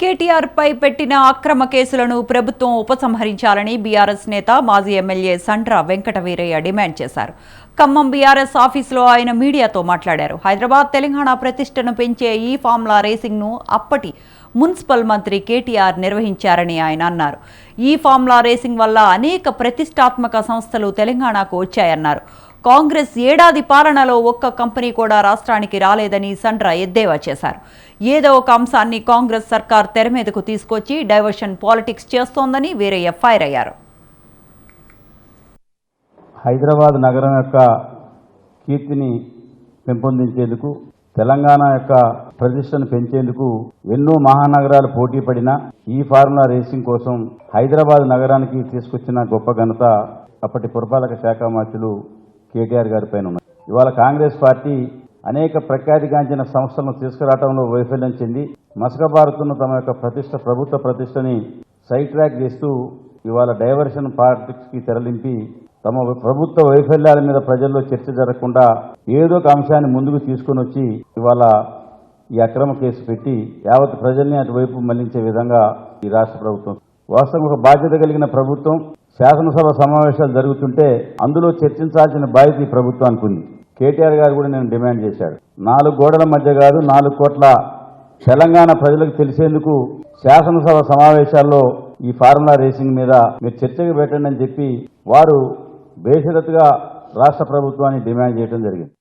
కేటీఆర్ పై పెట్టిన అక్రమ కేసులను ప్రభుత్వం ఉపసంహరించాలని బీఆర్ఎస్ నేత మాజీ ఎమ్మెల్యే సండ్ర వెంకటవీరయ్య డిమాండ్ చేశారు. ఖమ్మం బీఆర్ఎస్ ఆఫీసులో ఆయన మీడియాతో మాట్లాడారు. హైదరాబాద్ తెలంగాణ ప్రతిష్టను పెంచే ఈ ఫార్ములా రేసింగ్ను అప్పటి మున్సిపల్ మంత్రి కేటీఆర్ నిర్వహించారని ఆయన అన్నారు. ఈ ఫార్ములా రేసింగ్ వల్ల అనేక ప్రతిష్టాత్మక సంస్థలు తెలంగాణకు వచ్చాయన్నారు. కాంగ్రెస్ ఏడాది పాలనలో ఒక్క కంపెనీ కూడా రాష్ట్రానికి రాలేదని సండ్ర ఎద్దేవా చేశారు. ఏదో ఒక అంశాన్ని కాంగ్రెస్ సర్కార్ తెర మీదకు తీసుకొచ్చి డైవర్షన్ పాలిటిక్స్ చేస్తోందని వేరే ఎఫ్ఐఆర్ అయ్యారు. హైదరాబాద్ నగరం యొక్క కీర్తిని పెంపొందించేందుకు తెలంగాణ యొక్క ప్రతిష్టను పెంచేందుకు ఎన్నో మహానగరాలు పోటీ పడిన ఈ ఫార్ములా రేసింగ్ కోసం హైదరాబాద్ నగరానికి తీసుకొచ్చిన గొప్ప ఘనత అప్పటి పురపాలక శాఖ మంత్రులు కేటీఆర్ గారి పైన ఉన్నాయి ఇవాళ కాంగ్రెస్ పార్టీ అనేక ప్రఖ్యాతిగాంచిన సంస్థలను తీసుకురావడంలో వైఫల్యం చెంది మసకబారుతున్న తమ యొక్క ప్రతిష్ట ప్రభుత్వ ప్రతిష్టని సైడ్ ట్రాక్ చేస్తూ ఇవాళ డైవర్షన్ పాలిటిక్స్కి తెరలింపి తమ ప్రభుత్వ వైఫల్యాల మీద ప్రజల్లో చర్చ జరగకుండా ఏదో ఒక అంశాన్ని ముందుకు తీసుకొని వచ్చి ఇవాళ ఈ అక్రమ కేసు పెట్టి యావత్ ప్రజల్ని అటువైపు మళ్ళించే విధంగా ఈ రాష్ట్ర ప్రభుత్వం. వాస్తవం ఒక బాధ్యత కలిగిన ప్రభుత్వం. శాసనసభ సమావేశాలు జరుగుతుంటే అందులో చర్చించాల్సిన బాధ్యత ఈ ప్రభుత్వానికి ఉంది. కేటీఆర్ గారు కూడా నేను డిమాండ్ చేశాడు. నాలుగు గోడల మధ్య కాదు నాలుగు కోట్ల తెలంగాణ ప్రజలకు తెలిసేందుకు శాసనసభ సమావేశాల్లో ఈ ఫార్ములా రేసింగ్ మీద మీరు చర్చకు పెట్టండి అని చెప్పి వారు బేషరతుగా రాష్ట్ర ప్రభుత్వాన్ని డిమాండ్ చేయడం జరిగింది.